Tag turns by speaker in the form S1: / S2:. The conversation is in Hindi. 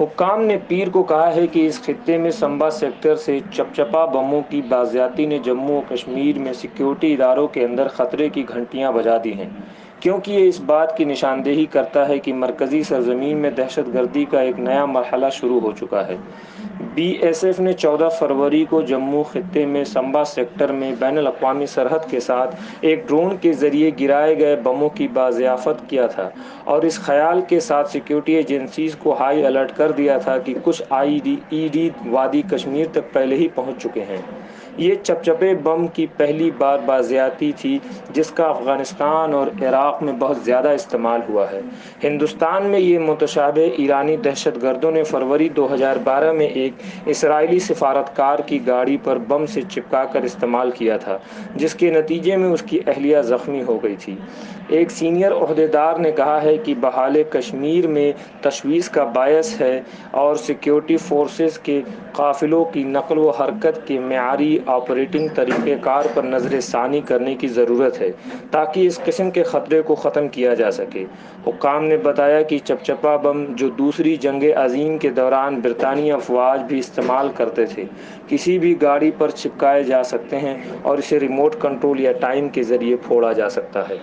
S1: हुक्काम ने पीर को कहा है कि इस खत्े में संबा सेक्टर से चपचपा बमों की बाज़ियाती ने जम्मू और कश्मीर में सिक्योरिटी इदारों के अंदर ख़तरे की घंटियाँ बजा दी हैं। क्योंकि ये इस बात की निशानदेही करता है कि मरकज़ी सरजमीन में दहशत गर्दी का एक नया मरहला शुरू हो चुका है। बी एस एफ़ ने 14 फरवरी को जम्मू खत्े में संबा सेक्टर में बैन अवी सरहद के साथ एक ड्रोन के ज़रिए गिराए गए बमों की बाजियाफ़त किया था और इस ख्याल के साथ सिक्योरिटी एजेंसीज़ को हाई अलर्ट कर दिया था कि कुछ आई डी, ई डी वादी कश्मीर तक पहले ही पहुँच चुके हैं। ये चपचपे बम की पहली बार बाजियाती थी, जिसका अफ़गानिस्तान और इराक़ में बहुत ज़्यादा इस्तेमाल हुआ है। हिंदुस्तान में ये मुतशाब ईरानी दहशत गर्दों ने फरवरी 2012 में एक इसराइली सिफारतकार की गाड़ी पर बम से चिपका कर इस्तेमाल किया था, जिसके नतीजे में उसकी अहलिया ज़ख्मी हो गई थी। एक सीनियर अहदेदार ने कहा है कि बहाल कश्मीर में तशवीश का बायस है और सिक्योरिटी फोर्सेस के काफ़िलों की नकल व हरकत के मैारी ऑपरेटिंग तरीक़ेकार पर नज़र षानी करने की ज़रूरत है, ताकि इस किस्म के ख़तरे को ख़त्म किया जा सके। हुकाम ने बताया कि चपचपा बम जो दूसरी जंग अजीम के दौरान बरतानी अफवाज भी इस्तेमाल करते थे, किसी भी गाड़ी पर चिपकाए जा सकते हैं और इसे रिमोट कंट्रोल या टाइम के ज़रिए फोड़ा जा सकता है।